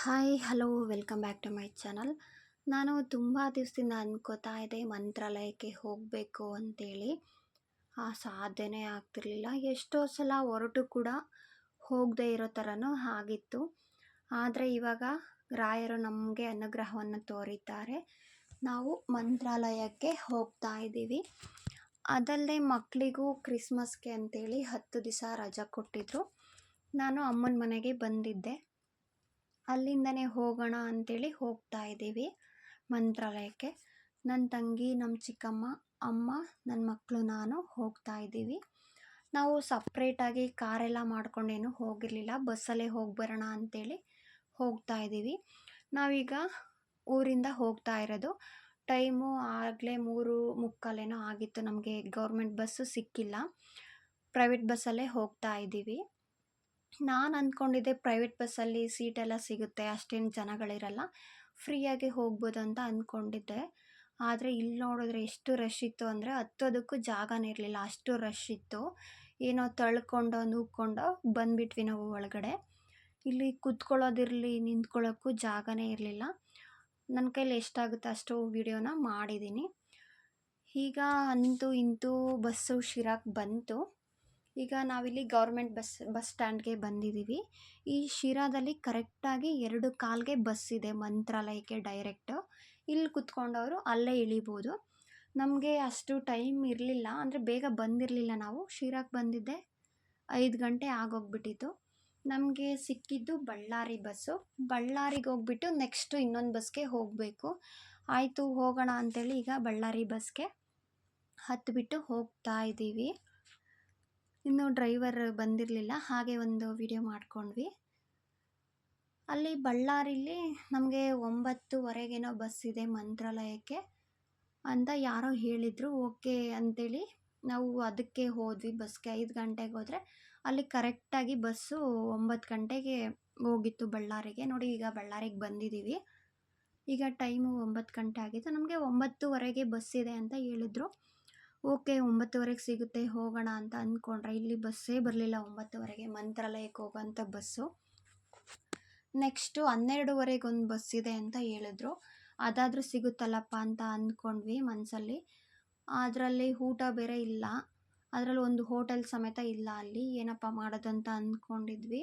Hi hello welcome back to my channel ನಾನು ತುಂಬ ದಿವಸದಿಂದ ಅಂದ್ಕೋತಾ ಇದ್ದೆ ಮಂತ್ರಾಲಯಕ್ಕೆ ಹೋಗಬೇಕು ಅಂತೇಳಿ. ಆ ಸಾಧ್ಯನೇ ಆಗ್ತಿರ್ಲಿಲ್ಲ. ಎಷ್ಟೋ ಸಲ ಹೊರಟು ಕೂಡ ಹೋಗದೇ ಇರೋ ಥರನೂ ಆಗಿತ್ತು. ಆದರೆ ಇವಾಗ ರಾಯರು ನಮಗೆ ಅನುಗ್ರಹವನ್ನು ತೋರಿದ್ದಾರೆ. ನಾವು ಮಂತ್ರಾಲಯಕ್ಕೆ ಹೋಗ್ತಾ ಇದ್ದೀವಿ. ಅದಲ್ಲದೆ ಮಕ್ಕಳಿಗೂ ಕ್ರಿಸ್ಮಸ್ಗೆ ಅಂತೇಳಿ ಹತ್ತು ದಿವಸ ರಜೆ ಕೊಟ್ಟಿದ್ದರು ನಾನು ಅಮ್ಮನ ಮನೆಗೆ ಬಂದಿದ್ದೆ. ಅಲ್ಲಿಂದನೇ ಹೋಗೋಣ ಅಂತೇಳಿ ಹೋಗ್ತಾ ಇದ್ದೀವಿ ಮಂತ್ರಾಲಯಕ್ಕೆ. ನನ್ನ ತಂಗಿ ನಮ್ಮ ಚಿಕ್ಕಮ್ಮ, ಅಮ್ಮ ನನ್ನ ಮಕ್ಕಳು ನಾನು ಹೋಗ್ತಾ ಇದ್ದೀವಿ. ನಾವು ಸಪ್ರೇಟಾಗಿ ಕಾರೆಲ್ಲ ಮಾಡ್ಕೊಂಡೇನು ಹೋಗಿರಲಿಲ್ಲ. ಬಸ್ಸಲ್ಲೇ ಹೋಗಿ ಬರೋಣ ಅಂತೇಳಿ ಹೋಗ್ತಾ ಇದ್ದೀವಿ. ನಾವೀಗ ಊರಿಂದ ಹೋಗ್ತಾ ಇರೋದು. ಟೈಮು ಆಗಲೇ ಮೂರು ಮುಕ್ಕಾಲೇನೋ ಆಗಿತ್ತು. ನಮಗೆ ಗೌರ್ಮೆಂಟ್ ಬಸ್ಸು ಸಿಕ್ಕಿಲ್ಲ. ಪ್ರೈವೇಟ್ ಬಸ್ಸಲ್ಲೇ ಹೋಗ್ತಾ ಇದ್ದೀವಿ. ನಾನು ಅಂದ್ಕೊಂಡಿದ್ದೆ ಪ್ರೈವೇಟ್ ಬಸ್ಸಲ್ಲಿ ಸೀಟೆಲ್ಲ ಸಿಗುತ್ತೆ, ಅಷ್ಟೇನು ಜನಗಳಿರಲ್ಲ, ಫ್ರೀಯಾಗಿ ಹೋಗ್ಬೋದು ಅಂತ ಅಂದ್ಕೊಂಡಿದ್ದೆ ಆದರೆ ಇಲ್ಲಿ ನೋಡಿದ್ರೆ ಎಷ್ಟು ರಶ್ ಇತ್ತು ಅಂದರೆ ಹತ್ತೋದಕ್ಕೂ ಜಾಗನೇ ಇರಲಿಲ್ಲ, ಅಷ್ಟು ರಶ್ ಇತ್ತು. ಏನೋ ತಳ್ಕೊಂಡು ನೂಕ್ಕೊಂಡು ಬಂದುಬಿಟ್ವಿ ನಾವು ಒಳಗಡೆ. ಇಲ್ಲಿ ಕುತ್ಕೊಳ್ಳೋದಿರಲಿ, ನಿಂತ್ಕೊಳ್ಳೋಕ್ಕೂ ಜಾಗನೇ ಇರಲಿಲ್ಲ. ನನ್ನ ಕೈಲಿ ಎಷ್ಟಾಗುತ್ತೆ ಅಷ್ಟು ವೀಡಿಯೋನ ಮಾಡಿದ್ದೀನಿ ಈಗ ಅಂತೂ ಇಂತೂ ಬಸ್ಸು ಶಿರಾಕ್ ಬಂತು. ಈಗ ನಾವಿಲ್ಲಿ ಗೌರ್ಮೆಂಟ್ ಬಸ್ ಬಸ್ ಸ್ಟ್ಯಾಂಡ್ಗೆ ಬಂದಿದ್ದೀವಿ. ಈ ಶಿರಾದಲ್ಲಿ ಕರೆಕ್ಟಾಗಿ ಎರಡು ಕಾಲ್ಗೆ ಬಸ್ ಇದೆ ಮಂತ್ರಾಲಯಕ್ಕೆ ಡೈರೆಕ್ಟು. ಇಲ್ಲಿ ಕುತ್ಕೊಂಡವರು ಅಲ್ಲೇ ಇಳಿಬೋದು. ನಮಗೆ ಅಷ್ಟು ಟೈಮ್ ಇರಲಿಲ್ಲ, ಅಂದರೆ ಬೇಗ ಬಂದಿರಲಿಲ್ಲ ನಾವು. ಶಿರಾಕ್ಕೆ ಬಂದಿದ್ದೆ, ಐದು ಗಂಟೆ ಆಗೋಗ್ಬಿಟ್ಟಿತ್ತು. ನಮಗೆ ಸಿಕ್ಕಿದ್ದು ಬಳ್ಳಾರಿ ಬಸ್ಸು. ಬಳ್ಳಾರಿಗೆ ಹೋಗ್ಬಿಟ್ಟು ನೆಕ್ಸ್ಟು ಇನ್ನೊಂದು ಬಸ್ಗೆ ಹೋಗಬೇಕು. ಆಯಿತು, ಹೋಗೋಣ ಅಂಥೇಳಿ ಈಗ ಬಳ್ಳಾರಿ ಬಸ್ಗೆ ಹತ್ಬಿಟ್ಟು ಹೋಗ್ತಾ ಇದ್ದೀವಿ. ಇನ್ನು ಡ್ರೈವರ್ ಬಂದಿರಲಿಲ್ಲ, ಹಾಗೆ ಒಂದು ವಿಡಿಯೋ ಮಾಡ್ಕೊಂಡ್ವಿ. ಅಲ್ಲಿ ಬಳ್ಳಾರಿಲಿ ನಮಗೆ ಒಂಬತ್ತುವರೆಗೇನೋ ಬಸ್ ಇದೆ ಮಂತ್ರಾಲಯಕ್ಕೆ ಅಂತ ಯಾರೋ ಹೇಳಿದರು, ಓಕೆ ಅಂಥೇಳಿ ನಾವು ಅದಕ್ಕೆ ಹೋದ್ವಿ ಬಸ್ಗೆ ಐದು ಗಂಟೆಗೆ ಹೋದರೆ ಅಲ್ಲಿ ಕರೆಕ್ಟಾಗಿ ಬಸ್ಸು ಒಂಬತ್ತು ಗಂಟೆಗೆ ಹೋಗಿತ್ತು ಬಳ್ಳಾರಿಗೆ. ನೋಡಿ, ಈಗ ಬಳ್ಳಾರಿಗೆ ಬಂದಿದ್ದೀವಿ. ಈಗ ಟೈಮು ಒಂಬತ್ತು ಗಂಟೆ ಆಗಿತ್ತು. ನಮಗೆ ಒಂಬತ್ತುವರೆಗೆ ಬಸ್ ಇದೆ ಅಂತ ಹೇಳಿದ್ರು. ಓಕೆ, ಒಂಬತ್ತುವರೆಗೆ ಸಿಗುತ್ತೆ, ಹೋಗೋಣ ಅಂತ ಅಂದ್ಕೊಂಡ್ರೆ ಇಲ್ಲಿ ಬಸ್ಸೇ ಬರಲಿಲ್ಲ, ಒಂಬತ್ತುವರೆಗೆ. ಮಂತ್ರಾಲಯಕ್ಕೆ ಹೋಗೋಂಥ ಬಸ್ಸು. ನೆಕ್ಸ್ಟು ಹನ್ನೆರಡುವರೆಗೆ ಒಂದು ಬಸ್ ಇದೆ ಅಂತ ಹೇಳಿದ್ರು. ಅದಾದರೂ ಸಿಗುತ್ತಲ್ಲಪ್ಪ ಅಂತ ಅಂದ್ಕೊಂಡ್ವಿ ಮನಸ್ಸಲ್ಲಿ ಅದರಲ್ಲಿ ಊಟ ಬೇರೆ ಇಲ್ಲ. ಅದರಲ್ಲಿ ಒಂದು ಹೋಟೆಲ್ ಸಮೇತ ಇಲ್ಲ ಅಲ್ಲಿ. ಏನಪ್ಪ ಮಾಡೋದಂತ ಅಂದ್ಕೊಂಡಿದ್ವಿ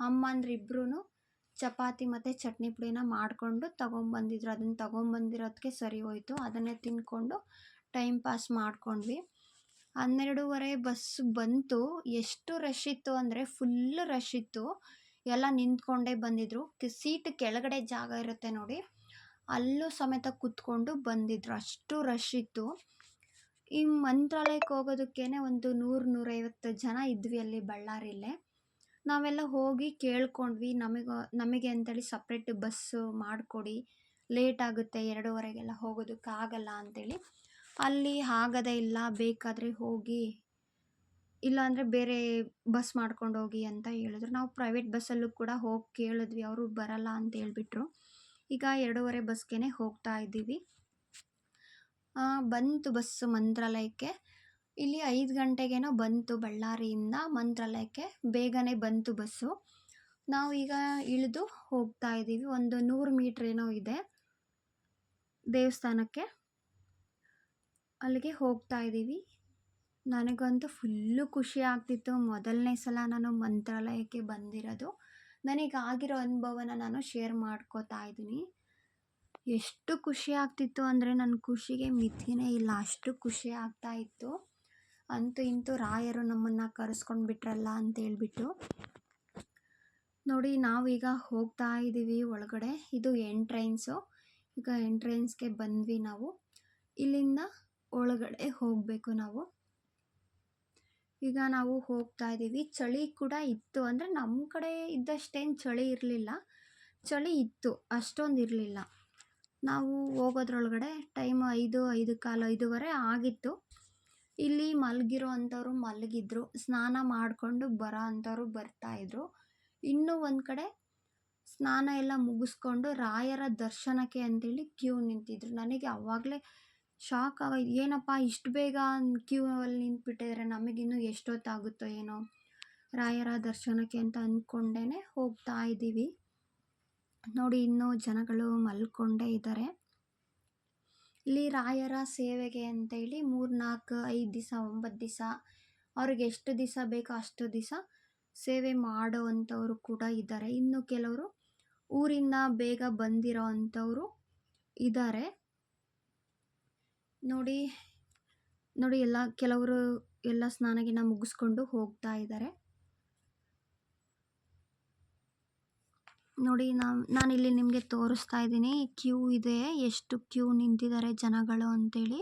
ಅಮ್ಮಂದ್ರಿಬ್ರು ಚಪಾತಿ ಮತ್ತು ಚಟ್ನಿ ಪುಡಿನ ಮಾಡಿಕೊಂಡು ತೊಗೊಂಬಂದಿದ್ರು. ಅದನ್ನು ತೊಗೊಂಬಂದಿರೋದಕ್ಕೆ ಸರಿ ಹೋಯಿತು. ಅದನ್ನೇ ತಿಂದ್ಕೊಂಡು ಟೈಮ್ ಪಾಸ್ ಮಾಡ್ಕೊಂಡ್ವಿ. ಹನ್ನೆರಡೂವರೆ ಬಸ್ ಬಂತು. ಎಷ್ಟು ರಶ್ ಇತ್ತು ಅಂದರೆ ಫುಲ್ ರಶ್ ಇತ್ತು. ಎಲ್ಲ ನಿಂತ್ಕೊಂಡೇ ಬಂದಿದ್ರು. ಸೀಟ್ ಕೆಳಗಡೆ ಜಾಗ ಇರುತ್ತೆ ನೋಡಿ. ಅಲ್ಲೂ ಸಮೇತ ಕೂತ್ಕೊಂಡು ಬಂದಿದ್ರು. ಅಷ್ಟು ರಶ್ ಇತ್ತು. ಈ ಮಂತ್ರಾಲಯಕ್ಕೆ ಹೋಗೋದಕ್ಕೇ ಒಂದು ನೂರು, ನೂರೈವತ್ತು ಜನ ಇದ್ವಿ ಅಲ್ಲಿ ಬಳ್ಳಾರಿಲೇ. ನಾವೆಲ್ಲ ಹೋಗಿ ಕೇಳ್ಕೊಂಡ್ವಿ. ನಮಗೆ ನಮಗೆ ಅಂತೇಳಿ ಸಪ್ರೇಟ್ ಬಸ್ಸು ಮಾಡಿಕೊಡಿ. ಲೇಟ್ ಆಗುತ್ತೆ. ಎರಡೂವರೆಗೆಲ್ಲ ಹೋಗೋದಕ್ಕಾಗಲ್ಲ ಅಂತೇಳಿ. ಅಲ್ಲಿ ಆಗದೇ ಇಲ್ಲ, ಬೇಕಾದರೆ ಹೋಗಿ, ಇಲ್ಲಾಂದರೆ ಬೇರೆ ಬಸ್ ಮಾಡ್ಕೊಂಡು ಹೋಗಿ ಅಂತ ಹೇಳಿದ್ರು. ನಾವು ಪ್ರೈವೇಟ್ ಬಸ್ಸಲ್ಲೂ ಕೂಡ ಹೋಗಿ ಕೇಳಿದ್ವಿ, ಅವರು ಬರಲ್ಲ ಅಂತ ಹೇಳ್ಬಿಟ್ರು. ಈಗ ಎರಡೂವರೆ ಬಸ್ಗೆ ಹೋಗ್ತಾ ಇದ್ದೀವಿ. ಬಂತು ಬಸ್ಸು ಮಂತ್ರಾಲಯಕ್ಕೆ. ಇಲ್ಲಿ ಐದು ಗಂಟೆಗೇನೋ ಬಂತು ಬಳ್ಳಾರಿಯಿಂದ ಮಂತ್ರಾಲಯಕ್ಕೆ, ಬೇಗನೆ ಬಂತು ಬಸ್ಸು ನಾವು ಈಗ ಇಳಿದು ಹೋಗ್ತಾ ಇದ್ದೀವಿ. ಒಂದು ನೂರು ಮೀಟ್ರ್ ಏನೋ ಇದೆ ದೇವಸ್ಥಾನಕ್ಕೆ. ಅಲ್ಲಿಗೆ ಹೋಗ್ತಾ ಇದ್ದೀವಿ. ನನಗಂತೂ ಫುಲ್ಲು ಖುಷಿ ಆಗ್ತಿತ್ತು. ಮೊದಲನೇ ಸಲ ನಾನು ಮಂತ್ರಾಲಯಕ್ಕೆ ಬಂದಿರೋದು. ನನಗೆ ಆಗಿರೋ ಅನುಭವನ ನಾನು ಶೇರ್ ಮಾಡ್ಕೋತಾ ಇದ್ದೀನಿ. ಎಷ್ಟು ಖುಷಿ ಆಗ್ತಿತ್ತು ಅಂದರೆ ನನ್ನ ಖುಷಿಗೆ ಮಿತಿನೇ ಇಲ್ಲ. ಅಷ್ಟು ಖುಷಿ ಆಗ್ತಾ ಇತ್ತು. ಅಂತೂ ಇಂತೂ ರಾಯರು ನಮ್ಮನ್ನು ಕರೆಸ್ಕೊಂಡು ಬಿಟ್ರಲ್ಲ ಅಂತ ಹೇಳ್ಬಿಟ್ಟು. ನೋಡಿ, ನಾವೀಗ ಹೋಗ್ತಾ ಇದ್ದೀವಿ ಒಳಗಡೆ. ಇದು ಎಂಟ್ರೆನ್ಸು. ಈಗ ಎಂಟ್ರೆನ್ಸ್ಗೆ ಬಂದ್ವಿ ನಾವು. ಇಲ್ಲಿಂದ ಒಳಗಡೆ ಹೋಗಬೇಕು ನಾವು. ಈಗ ನಾವು ಹೋಗ್ತಾ ಇದ್ದೀವಿ. ಚಳಿ ಕೂಡ ಇತ್ತು. ಅಂದರೆ ನಮ್ಮ ಕಡೆ ಇದ್ದಷ್ಟೇನು ಚಳಿ ಇರಲಿಲ್ಲ. ಚಳಿ ಇತ್ತು. ಅಷ್ಟೊಂದು ಇರಲಿಲ್ಲ. ನಾವು ಹೋಗೋದ್ರೊಳಗಡೆ ಟೈಮ್ ಐದು ಐದು ಕಾಲು, ಐದೂವರೆ ಆಗಿತ್ತು. ಇಲ್ಲಿ ಮಲಗಿರೋ ಅಂಥವ್ರು ಮಲಗಿದ್ರು. ಸ್ನಾನ ಮಾಡಿಕೊಂಡು ಬರೋ ಅಂಥವ್ರು ಬರ್ತಾಯಿದ್ರು ಇನ್ನೂ ಒಂದು ಕಡೆ ಸ್ನಾನ ಎಲ್ಲ ಮುಗಿಸ್ಕೊಂಡು ರಾಯರ ದರ್ಶನಕ್ಕೆ ಅಂತೇಳಿ ಕ್ಯೂ ನಿಂತಿದ್ರು. ನನಗೆ ಆವಾಗಲೇ ಶಾಕ್ ಆಗ ಏನಪ್ಪ ಇಷ್ಟು ಬೇಗ ಕ್ಯೂ ಅಲ್ಲಿ ನಿಂತುಬಿಟ್ಟಿದ್ರೆ ನಮಗಿನ್ನೂ ಎಷ್ಟೊತ್ತಾಗುತ್ತೋ ಏನೋ? ರಾಯರ ದರ್ಶನಕ್ಕೆ ಅಂತ ಅಂದ್ಕೊಂಡೇ ಹೋಗ್ತಾ ಇದ್ದೀವಿ. ನೋಡಿ, ಇನ್ನೂ ಜನಗಳು ಮಲ್ಕೊಂಡೇ ಇದ್ದಾರೆ. ಇಲ್ಲಿ ರಾಯರ ಸೇವೆಗೆ ಅಂತೇಳಿ ಮೂರು ನಾಲ್ಕು ಐದು ದಿವಸ ಒಂಬತ್ತು ದಿವಸ ಅವ್ರಿಗೆ ಎಷ್ಟು ದಿವಸ ಬೇಕೋ ಅಷ್ಟು ದಿವಸ ಸೇವೆ ಮಾಡೋವಂಥವ್ರು ಕೂಡ ಇದ್ದಾರೆ. ಇನ್ನು ಕೆಲವರು ಊರಿಂದ ಬೇಗ ಬಂದಿರೋ ಅಂಥವರು ಇದ್ದಾರೆ. ನೋಡಿ ನೋಡಿ ಎಲ್ಲ ಕೆಲವರು ಎಲ್ಲ ಸ್ನಾನಗಿನ ಮುಗಿಸ್ಕೊಂಡು ಹೋಗ್ತಾ ಇದ್ದಾರೆ ನೋಡಿ ನಾನು, ನಾನಿಲ್ಲಿ ನಿಮಗೆ ತೋರಿಸ್ತಾ ಇದ್ದೀನಿ, ಕ್ಯೂ ಇದೆ, ಎಷ್ಟು ಕ್ಯೂ ನಿಂತಿದ್ದಾರೆ ಜನಗಳು ಅಂತೇಳಿ.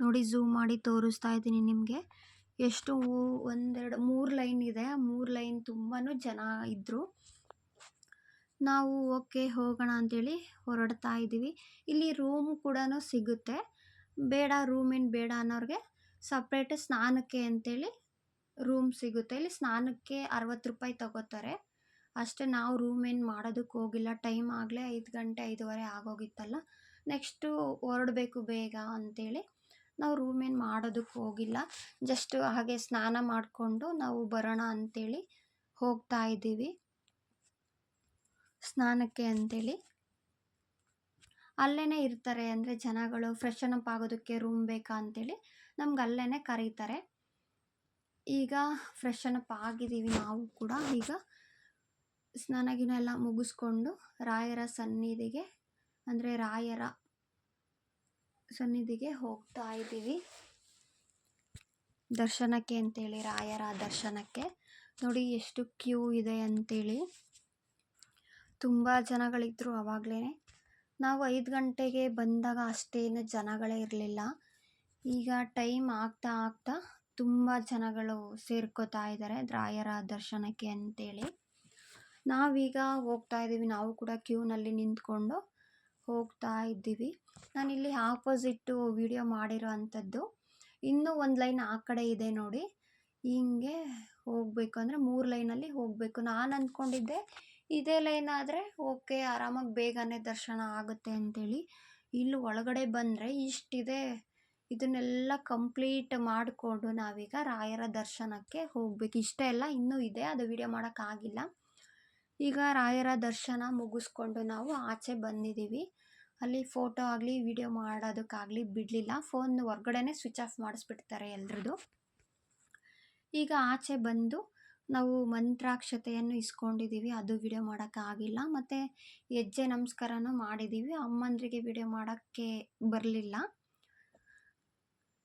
ನೋಡಿ ಝೂಮ್ ಮಾಡಿ ತೋರಿಸ್ತಾ ಇದ್ದೀನಿ ನಿಮಗೆ. ಎಷ್ಟು ಒಂದೆರಡು, ಮೂರು ಲೈನ್ ಇದೆ, ಮೂರು ಲೈನ್ ತುಂಬಾ ಜನ ಇದ್ದರು ನಾವು ಓಕೆ ಹೋಗೋಣ ಅಂತೇಳಿ ಹೊರಡ್ತಾ ಇದ್ದೀವಿ. ಇಲ್ಲಿ ರೂಮ್ ಕೂಡ ಸಿಗುತ್ತೆ. ಬೇಡ ರೂಮ್ ಏನು ಬೇಡ ಅನ್ನೋರಿಗೆ ಸಪ್ರೇಟ್ ಸ್ನಾನಕ್ಕೆ ಅಂತೇಳಿ ರೂಮ್ ಸಿಗುತ್ತೆ. ಇಲ್ಲಿ ಸ್ನಾನಕ್ಕೆ ಅರವತ್ತು ರೂಪಾಯಿ ತಗೋತಾರೆ. ಅಷ್ಟೇ ನಾವು ರೂಮ್ ಏನು ಮಾಡೋದಕ್ಕೆ ಹೋಗಿಲ್ಲ. ಟೈಮ್ ಆಗಲೇ ಐದು ಗಂಟೆ ಐದುವರೆ ಆಗೋಗಿತ್ತಲ್ಲ. ನೆಕ್ಸ್ಟು ಹೊರಡಬೇಕು ಬೇಗ ಅಂತೇಳಿ ನಾವು ರೂಮ್ ಏನು ಮಾಡೋದಕ್ಕೆ ಹೋಗಿಲ್ಲ. ಜಸ್ಟ್ ಹಾಗೆ ಸ್ನಾನ ಮಾಡಿಕೊಂಡು ನಾವು ಬರೋಣ ಅಂಥೇಳಿ ಹೋಗ್ತಾ ಇದ್ದೀವಿ. ಸ್ನಾನಕ್ಕೆ ಅಂತೇಳಿ. ಅಲ್ಲೇ ಇರ್ತಾರೆ ಅಂದರೆ ಜನಗಳು ಫ್ರೆಶನ್ ಅಪ್ ಆಗೋದಕ್ಕೆ ರೂಮ್ ಬೇಕಾ ಅಂತೇಳಿ ನಮ್ಗೆ ಅಲ್ಲೇ ಕರೀತಾರೆ. ಈಗ ಫ್ರೆಶನ್ ಅಪ್ ಆಗಿದ್ದೀವಿ ನಾವು ಕೂಡ. ಈಗ ಸ್ನಾನಗಿನ ಎಲ್ಲ ಮುಗಿಸ್ಕೊಂಡು ರಾಯರ ಸನ್ನಿಧಿಗೆ ಅಂದರೆ ರಾಯರ ಸನ್ನಿಧಿಗೆ ಹೋಗ್ತಾ ಇದ್ದೀವಿ. ದರ್ಶನಕ್ಕೆ ಅಂತೇಳಿ ರಾಯರ ದರ್ಶನಕ್ಕೆ. ನೋಡಿ ಎಷ್ಟು ಕ್ಯೂ ಇದೆ ಅಂತೇಳಿ. ತುಂಬ ಜನಗಳಿದ್ದರು ಆವಾಗಲೇ ನಾವು ಐದು ಗಂಟೆಗೆ ಬಂದಾಗ ಅಷ್ಟೇನು ಜನಗಳೇ ಇರಲಿಲ್ಲ. ಈಗ ಟೈಮ್ ಆಗ್ತಾ ಆಗ್ತಾ ತುಂಬ ಜನಗಳು ಸೇರ್ಕೋತಾ ಇದ್ದಾರೆ ರಾಯರ ದರ್ಶನಕ್ಕೆ ಅಂತೇಳಿ. ನಾವೀಗ ಹೋಗ್ತಾ ಇದ್ದೀವಿ. ನಾವು ಕೂಡ ಕ್ಯೂನಲ್ಲಿ ನಿಂತ್ಕೊಂಡು ಹೋಗ್ತಾ ಇದ್ದೀವಿ. ನಾನಿಲ್ಲಿ ಆಪೋಸಿಟ್ಟು ವಿಡಿಯೋ ಮಾಡಿರೋ ಅಂಥದ್ದು ಇನ್ನೂ ಒಂದು ಲೈನ್ ಆ ಕಡೆ ಇದೆ ನೋಡಿ. ಹಿಂಗೆ ಹೋಗಬೇಕು ಅಂದರೆ ಮೂರು ಲೈನಲ್ಲಿ ಹೋಗಬೇಕು. ನಾನು ಅಂದ್ಕೊಂಡಿದ್ದೆ ಇದೇ ಲೈನ್ ಆದರೆ ಓಕೆ ಆರಾಮಾಗಿ ಬೇಗನೆ ದರ್ಶನ ಆಗುತ್ತೆ ಅಂತೇಳಿ ಇಲ್ಲಿ ಒಳಗಡೆ ಬಂದರೆ ಇಷ್ಟಿದೆ, ಇದನ್ನೆಲ್ಲ ಕಂಪ್ಲೀಟ್ ಮಾಡಿಕೊಂಡು ನಾವೀಗ ರಾಯರ ದರ್ಶನಕ್ಕೆ ಹೋಗ್ಬೇಕು. ಇಷ್ಟೇ ಎಲ್ಲ ಇನ್ನೂ ಇದೆ, ಅದು ವಿಡಿಯೋ ಮಾಡೋಕ್ಕಾಗಿಲ್ಲ. ಈಗ ರಾಯರ ದರ್ಶನ ಮುಗಿಸ್ಕೊಂಡು ನಾವು ಆಚೆ ಬಂದಿದ್ದೀವಿ. ಅಲ್ಲಿ ಫೋಟೋ ಆಗಲಿ, ವಿಡಿಯೋ ಮಾಡೋದಕ್ಕಾಗಲಿ ಬಿಡಲಿಲ್ಲ. ಫೋನ್ ಹೊರ್ಗಡೆನೇ ಸ್ವಿಚ್ ಆಫ್ ಮಾಡಿಸ್ಬಿಡ್ತಾರೆ ಎಲ್ರದ್ದು. ಈಗ ಆಚೆ ಬಂದು ನಾವು ಮಂತ್ರಾಕ್ಷತೆಯನ್ನು ಇಸ್ಕೊಂಡಿದ್ದೀವಿ. ಅದು ವಿಡಿಯೋ ಮಾಡೋಕ್ಕಾಗಿಲ್ಲ ಮತ್ತು ಹೆಜ್ಜೆ ನಮಸ್ಕಾರನೂ ಮಾಡಿದ್ದೀವಿ. ಅಮ್ಮಂದ್ರಿಗೆ ವಿಡಿಯೋ ಮಾಡೋಕ್ಕೆ ಬರಲಿಲ್ಲ.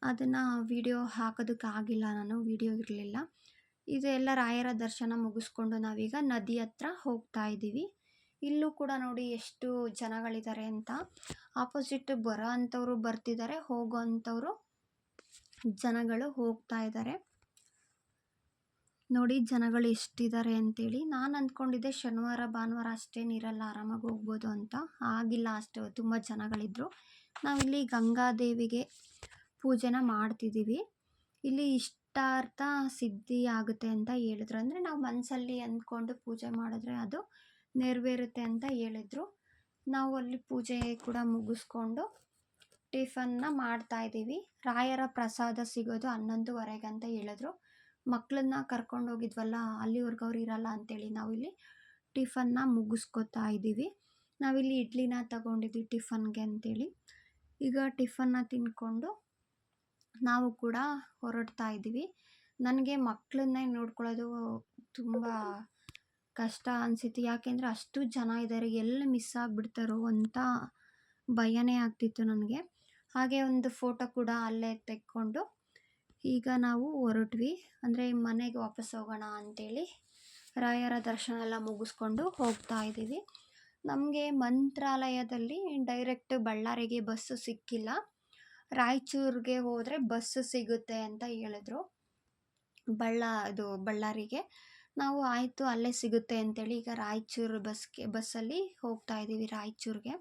ಅದನ್ನು ವಿಡಿಯೋ ಹಾಕೋದಕ್ಕಾಗಿಲ್ಲ ನಾನು. ವಿಡಿಯೋ ಇರಲಿಲ್ಲ. ಇದೆಲ್ಲ ರಾಯರ ದರ್ಶನ ಮುಗಿಸ್ಕೊಂಡು ನಾವೀಗ ನದಿ ಹತ್ರ ಹೋಗ್ತಾ ಇದ್ದೀವಿ. ಇಲ್ಲೂ ಕೂಡ ನೋಡಿ ಎಷ್ಟು ಜನಗಳಿದ್ದಾರೆ ಅಂತ. ಆಪೋಸಿಟ್ ಬರೋ ಅಂಥವ್ರು ಬರ್ತಿದ್ದಾರೆ. ಹೋಗೋ ಅಂಥವ್ರು ಜನಗಳು ಹೋಗ್ತಾ ಇದ್ದಾರೆ. ನೋಡಿ ಜನಗಳು ಎಷ್ಟಿದ್ದಾರೆ ಅಂತೇಳಿ. ನಾನು ಅಂದ್ಕೊಂಡಿದ್ದೆ ಶನಿವಾರ, ಭಾನುವಾರ ಅಷ್ಟೇನಿರಲ್ಲ ಆರಾಮಾಗಿ ಹೋಗ್ಬೋದು ಅಂತ. ಆಗಿಲ್ಲ ಅಷ್ಟು, ತುಂಬ ಜನಗಳಿದ್ದರು ನಾವಿಲ್ಲಿ ಗಂಗಾದೇವಿಗೆ ಪೂಜೆನ ಮಾಡ್ತಿದ್ದೀವಿ. ಇಲ್ಲಿ ಇಷ್ಟಾರ್ಥ ಸಿದ್ಧಿ ಆಗುತ್ತೆ ಅಂತ ಹೇಳಿದ್ರು. ಅಂದರೆ ನಾವು ಮನಸ್ಸಲ್ಲಿ ಅಂದ್ಕೊಂಡು ಪೂಜೆ ಮಾಡಿದ್ರೆ ಅದು ನೆರವೇರುತ್ತೆ ಅಂತ ಹೇಳಿದ್ರು. ನಾವು ಅಲ್ಲಿ ಪೂಜೆ ಕೂಡ ಮುಗಿಸ್ಕೊಂಡು ಟಿಫನ್ನ ಮಾಡ್ತಾಯಿದ್ದೀವಿ ರಾಯರ ಪ್ರಸಾದ ಸಿಗೋದು ಹನ್ನೊಂದುವರೆಗೆ ಅಂತ ಹೇಳಿದ್ರು. ಮಕ್ಕಳನ್ನ ಕರ್ಕೊಂಡು ಹೋಗಿದ್ವಲ್ಲ, ಅಲ್ಲಿವರೆಗೂ ಅವ್ರು ಇರಲ್ಲ ಅಂತೇಳಿ ನಾವಿಲ್ಲಿ ಟಿಫನ್ನ ಮುಗಿಸ್ಕೊತಾ ಇದ್ದೀವಿ. ನಾವಿಲ್ಲಿ ಇಡ್ಲಿನ ತಗೊಂಡಿದ್ವಿ ಟಿಫನ್ಗೆ ಅಂತೇಳಿ. ಈಗ ಟಿಫನ್ನ ತಿನ್ಕೊಂಡು ನಾವು ಕೂಡ ಹೊರಡ್ತಾ ಇದ್ದೀವಿ. ನನಗೆ ಮಕ್ಕಳನ್ನೇ ನೋಡ್ಕೊಳ್ಳೋದು ತುಂಬ ಕಷ್ಟ ಅನಿಸಿತ್ತು. ಯಾಕೆಂದರೆ ಅಷ್ಟು ಜನ ಇದ್ದಾರೆ, ಎಲ್ಲಿ ಮಿಸ್ ಆಗಿಬಿಡ್ತಾರೋ ಅಂತ ಭಯನೇ ಆಗ್ತಿತ್ತು ನನಗೆ. ಹಾಗೆ ಒಂದು ಫೋಟೋ ಕೂಡ ಅಲ್ಲೇ ತೆಕ್ಕೊಂಡು ಈಗ ನಾವು ಹೊರಟ್ವಿ. ಅಂದರೆ ಮನೆಗೆ ವಾಪಸ್ ಹೋಗೋಣ ಅಂತೇಳಿ ರಾಯರ ದರ್ಶನ ಎಲ್ಲ ಮುಗಿಸ್ಕೊಂಡು ಹೋಗ್ತಾ ಇದ್ದೀವಿ. ನಮಗೆ ಮಂತ್ರಾಲಯದಲ್ಲಿ ಡೈರೆಕ್ಟ್ ಬಳ್ಳಾರಿಗೆ ಬಸ್ಸು ಸಿಕ್ಕಿಲ್ಲ. ರಾಯಚೂರಿಗೆ ಹೋದರೆ ಬಸ್ಸು ಸಿಗುತ್ತೆ ಅಂತ ಹೇಳಿದ್ರು. ಬಳ್ಳ ಇದು ಬಳ್ಳಾರಿಗೆ. ನಾವು ಆಯಿತು ಅಲ್ಲೇ ಸಿಗುತ್ತೆ ಅಂತೇಳಿ ಈಗ ರಾಯಚೂರು ಬಸ್ಗೆ ಬಸ್ಸಲ್ಲಿ ಹೋಗ್ತಾ ಇದ್ದೀವಿ ರಾಯಚೂರಿಗೆ.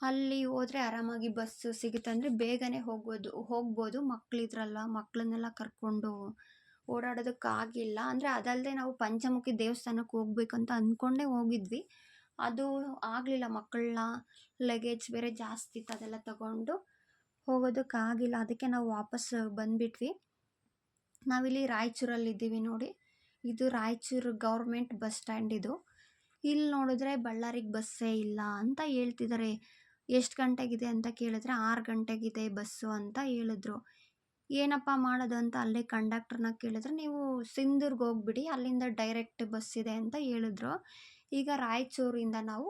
ಅಲ್ಲಿ ಹೋದ್ರೆ ಆರಾಮಾಗಿ ಬಸ್ ಸಿಗುತ್ತೆ. ಅಂದರೆ ಬೇಗನೆ ಹೋಗ್ಬೋದು ಹೋಗ್ಬೋದು ಮಕ್ಕಳಿದ್ರಲ್ಲ ಮಕ್ಕಳನ್ನೆಲ್ಲ ಕರ್ಕೊಂಡು ಓಡಾಡೋದಕ್ಕಾಗಿಲ್ಲ ಅಂದರೆ ಅದಲ್ಲದೆ ನಾವು ಪಂಚಮುಖಿ ದೇವಸ್ಥಾನಕ್ಕೆ ಹೋಗ್ಬೇಕಂತ ಅಂದ್ಕೊಂಡೇ ಹೋಗಿದ್ವಿ. ಅದು ಆಗಲಿಲ್ಲ. ಮಕ್ಕಳನ್ನ ಲಗೇಜ್ ಬೇರೆ ಜಾಸ್ತಿ ಇತ್ತು, ಅದೆಲ್ಲ ತಗೊಂಡು ಹೋಗೋದಕ್ಕಾಗಿಲ್ಲ ಅದಕ್ಕೆ ನಾವು ವಾಪಸ್ ಬಂದುಬಿಟ್ವಿ. ನಾವಿಲ್ಲಿ ರಾಯಚೂರಲ್ಲಿ ಇದ್ದೀವಿ ನೋಡಿ. ಇದು ರಾಯಚೂರು ಗೌರ್ಮೆಂಟ್ ಬಸ್ ಸ್ಟ್ಯಾಂಡ್ ಇದು. ಇಲ್ಲಿ ನೋಡಿದ್ರೆ ಬಳ್ಳಾರಿಗೆ ಬಸ್ಸೇ ಇಲ್ಲ ಅಂತ ಹೇಳ್ತಿದ್ದಾರೆ. ಎಷ್ಟು ಗಂಟೆಗಿದೆ ಅಂತ ಕೇಳಿದ್ರೆ ಆರು ಗಂಟೆಗಿದೆ ಬಸ್ಸು ಅಂತ ಹೇಳಿದ್ರು. ಏನಪ್ಪ ಮಾಡೋದು ಅಂತ ಅಲ್ಲೇ ಕಂಡಕ್ಟರ್ನ ಕೇಳಿದ್ರೆ, ನೀವು ಸಿಂಧೂರ್ಗೆ ಹೋಗ್ಬಿಡಿ, ಅಲ್ಲಿಂದ ಡೈರೆಕ್ಟ್ ಬಸ್ ಇದೆ ಅಂತ ಹೇಳಿದ್ರು. ಈಗ ರಾಯಚೂರಿಂದ ನಾವು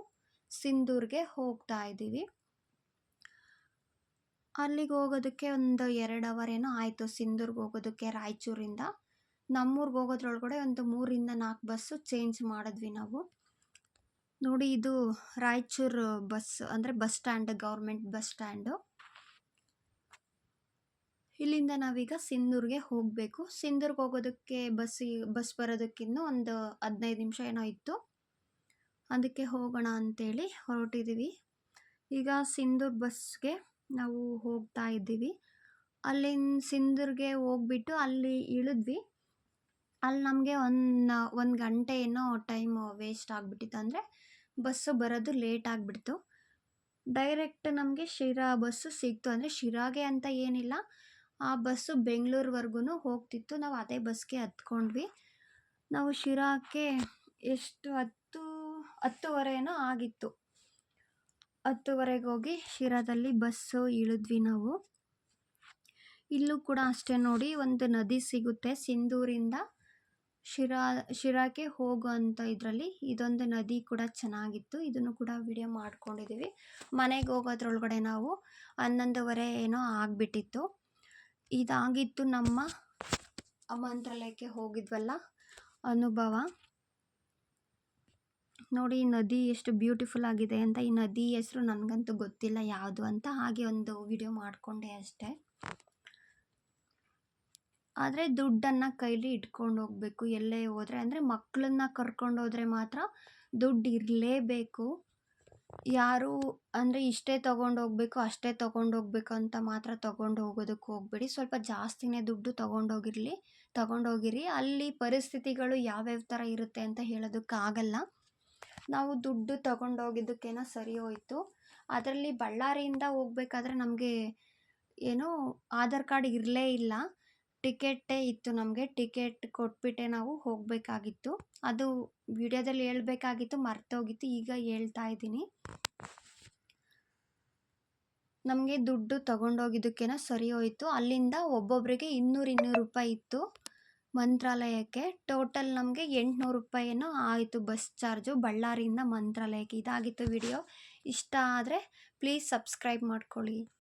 ಸಿಂಧೂರ್ಗೆ ಹೋಗ್ತಾ ಇದ್ದೀವಿ. ಅಲ್ಲಿಗೆ ಹೋಗೋದಕ್ಕೆ ಒಂದು ಎರಡು ಅವರ್ ಏನೋ ಆಯಿತು ಸಿಂಧೂರ್ಗೆ ಹೋಗೋದಕ್ಕೆ ರಾಯಚೂರಿಂದ. ನಮ್ಮೂರ್ಗೆ ಹೋಗೋದ್ರೊಳಗಡೆ ಒಂದು ಮೂರಿಂದ ನಾಲ್ಕು ಬಸ್ಸು ಚೇಂಜ್ ಮಾಡಿದ್ವಿ ನಾವು. ನೋಡಿ ಇದು ರಾಯಚೂರು ಬಸ್, ಅಂದರೆ bus stand, government bus stand. ಇಲ್ಲಿಂದ ನಾವೀಗ ಸಿಂಧೂರ್ಗೆ ಹೋಗಬೇಕು. ಸಿಂಧೂರ್ಗೆ ಹೋಗೋದಕ್ಕೆ ಬಸ್ ಬಸ್ ಬರೋದಕ್ಕಿನ್ನೂ ಒಂದು ಹದಿನೈದು ನಿಮಿಷ ಏನೋ ಇತ್ತು. ಅದಕ್ಕೆ ಹೋಗೋಣ ಅಂತೇಳಿ ಹೊರಟಿದ್ದೀವಿ ಈಗ ಸಿಂಧೂರ್ ಬಸ್ಗೆ ನಾವು ಹೋಗ್ತಾ ಇದ್ದೀವಿ. ಅಲ್ಲಿಂದ ಸಿಂಧೂರ್ಗೆ ಹೋಗ್ಬಿಟ್ಟು ಅಲ್ಲಿ ಇಳಿದ್ವಿ. ಅಲ್ಲಿ ನಮಗೆ ಒಂದು ಒಂದು ಗಂಟೆ ಏನೋ ಟೈಮ್ ವೇಸ್ಟ್ ಆಗಿಬಿಟ್ಟಿತ್ತು. ಅಂದರೆ ಬಸ್ಸು ಬರೋದು ಲೇಟ್ ಆಗಿಬಿಡ್ತು. ಡೈರೆಕ್ಟ್ ನಮಗೆ ಶಿರಾ ಬಸ್ಸು ಸಿಕ್ತು. ಅಂದರೆ ಶಿರಾಗೆ ಅಂತ ಏನಿಲ್ಲ. ಆ ಬಸ್ಸು ಬೆಂಗಳೂರುವರೆಗೂ ಹೋಗ್ತಿತ್ತು. ನಾವು ಅದೇ ಬಸ್ಗೆ ಹತ್ಕೊಂಡ್ವಿ. ನಾವು ಶಿರಾಕ್ಕೆ ಎಷ್ಟು, ಹತ್ತು ಹತ್ತುವರೆ ಏನೋ ಆಗಿತ್ತು. ಹತ್ತುವರೆಗೆ ಹೋಗಿ ಶಿರಾದಲ್ಲಿ ಬಸ್ಸು ಇಳಿದ್ವಿ ನಾವು. ಇಲ್ಲೂ ಕೂಡ ಅಷ್ಟೇ ನೋಡಿ, ಒಂದು ನದಿ ಸಿಗುತ್ತೆ ಸಿಂಧೂರಿಂದ. ಶಿರಾ ಶಿರಾಕ್ಕೆ ಹೋಗುವಂಥ ಇದರಲ್ಲಿ ಇದೊಂದು ನದಿ ಕೂಡ ಚೆನ್ನಾಗಿತ್ತು. ಇದನ್ನು ಕೂಡ ವಿಡಿಯೋ ಮಾಡ್ಕೊಂಡಿದ್ದೀವಿ ಮನೆಗೆ ಹೋಗೋದ್ರೊಳಗಡೆ ನಾವು ಹನ್ನೊಂದುವರೆ ಏನೋ ಆಗಿಬಿಟ್ಟಿತ್ತು. ಇದಾಗಿತ್ತು ನಮ್ಮ ಮಂತ್ರಾಲಯಕ್ಕೆ ಹೋಗಿದ್ವಲ್ಲ ಅನುಭವ. ನೋಡಿ, ಈ ನದಿ ಎಷ್ಟು ಬ್ಯೂಟಿಫುಲ್ ಆಗಿದೆ ಅಂತ, ಈ ನದಿ ಹೆಸರು ನನಗಂತೂ ಗೊತ್ತಿಲ್ಲ ಯಾವುದು ಅಂತ ಹಾಗೆ ಒಂದು ವಿಡಿಯೋ ಮಾಡಿಕೊಂಡೆ ಅಷ್ಟೇ. ಆದರೆ ದುಡ್ಡನ್ನು ಕೈಲಿ ಇಟ್ಕೊಂಡು ಹೋಗಬೇಕು, ಎಲ್ಲೇ ಹೋದರೆ. ಅಂದರೆ ಮಕ್ಕಳನ್ನ ಕರ್ಕೊಂಡು ಹೋದರೆ ಮಾತ್ರ ದುಡ್ಡು ಇರಲೇಬೇಕು. ಯಾರು ಅಂದರೆ ಇಷ್ಟೇ ತೊಗೊಂಡು ಹೋಗ್ಬೇಕು, ಅಷ್ಟೇ ತೊಗೊಂಡು ಹೋಗ್ಬೇಕು ಅಂತ ಮಾತ್ರ ತೊಗೊಂಡು ಹೋಗೋದಕ್ಕೆ ಹೋಗ್ಬೇಡಿ. ಸ್ವಲ್ಪ ಜಾಸ್ತಿನೇ ದುಡ್ಡು ತೊಗೊಂಡೋಗಿರಲಿ ತೊಗೊಂಡೋಗಿರಿ ಅಲ್ಲಿ ಪರಿಸ್ಥಿತಿಗಳು ಯಾವ್ಯಾವ ಥರ ಇರುತ್ತೆ ಅಂತ ಹೇಳೋದಕ್ಕಾಗಲ್ಲ. ನಾವು ದುಡ್ಡು ತೊಗೊಂಡೋಗಿದ್ದಕ್ಕೇನ ಸರಿ ಹೋಯಿತು. ಅದರಲ್ಲಿ ಬಳ್ಳಾರಿಯಿಂದ ಹೋಗ್ಬೇಕಾದ್ರೆ ನಮಗೆ ಏನು ಆಧಾರ್ ಕಾರ್ಡ್ ಇರಲೇ ಇಲ್ಲ. ಟಿಕೆಟ್ಟೇ ಇತ್ತು ನಮಗೆ. ಟಿಕೆಟ್ ಕೊಟ್ಬಿಟ್ಟೆ ನಾವು ಹೋಗಬೇಕಾಗಿತ್ತು. ಅದು ವಿಡಿಯೋದಲ್ಲಿ ಹೇಳ್ಬೇಕಾಗಿತ್ತು, ಮರ್ತೋಗಿತ್ತು. ಈಗ ಹೇಳ್ತಾ ಇದ್ದೀನಿ. ನಮಗೆ ದುಡ್ಡು ತಗೊಂಡೋಗಿದ್ದಕ್ಕೇನೋ ಸರಿ ಹೋಯಿತು. ಅಲ್ಲಿಂದ ಒಬ್ಬೊಬ್ಬರಿಗೆ ಇನ್ನೂರು ಇನ್ನೂರು ರೂಪಾಯಿ ಇತ್ತು ಮಂತ್ರಾಲಯಕ್ಕೆ. ಟೋಟಲ್ ನಮಗೆ ಎಂಟುನೂರು ರೂಪಾಯಿಯೇನೋ ಆಯಿತು ಬಸ್ ಚಾರ್ಜು. ಬಳ್ಳಾರಿಯಿಂದ ಮಂತ್ರಾಲಯಕ್ಕೆ ಇದಾಗಿತ್ತು ವಿಡಿಯೋ. ಇಷ್ಟ ಆದರೆ ಪ್ಲೀಸ್ ಸಬ್ಸ್ಕ್ರೈಬ್ ಮಾಡ್ಕೊಳ್ಳಿ.